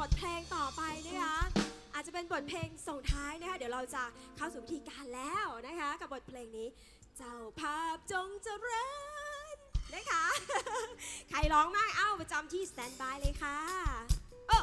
บทเพลงต่อไปนะคะอาจจะเป็นบทเพลงส่งท้ายนะคะเดี๋ยวเราจะเข้าสู่พิธีการแล้วนะคะ กับบทเพลงนี้ เจ้าภาพจงเจริญนะคะ ใครร้องมากเอ้าประจำที่สแตนบายเลยค่ะโอ้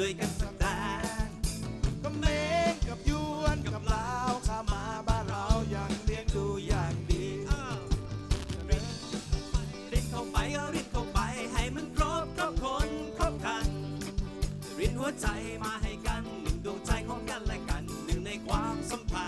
ด้วยกันสักแดนก็เมงกับยวนกับลาวข้ามาบ้านเราอย่างเลี้ยงดูอย่างดีริดริดเข้าไปก็ริดเข้าไป ให้มันครบครบคนครบกันริดหัวใจมาให้กันหนึ่งดวงใจของกันและกันหนึ่งในความสัมพันธ์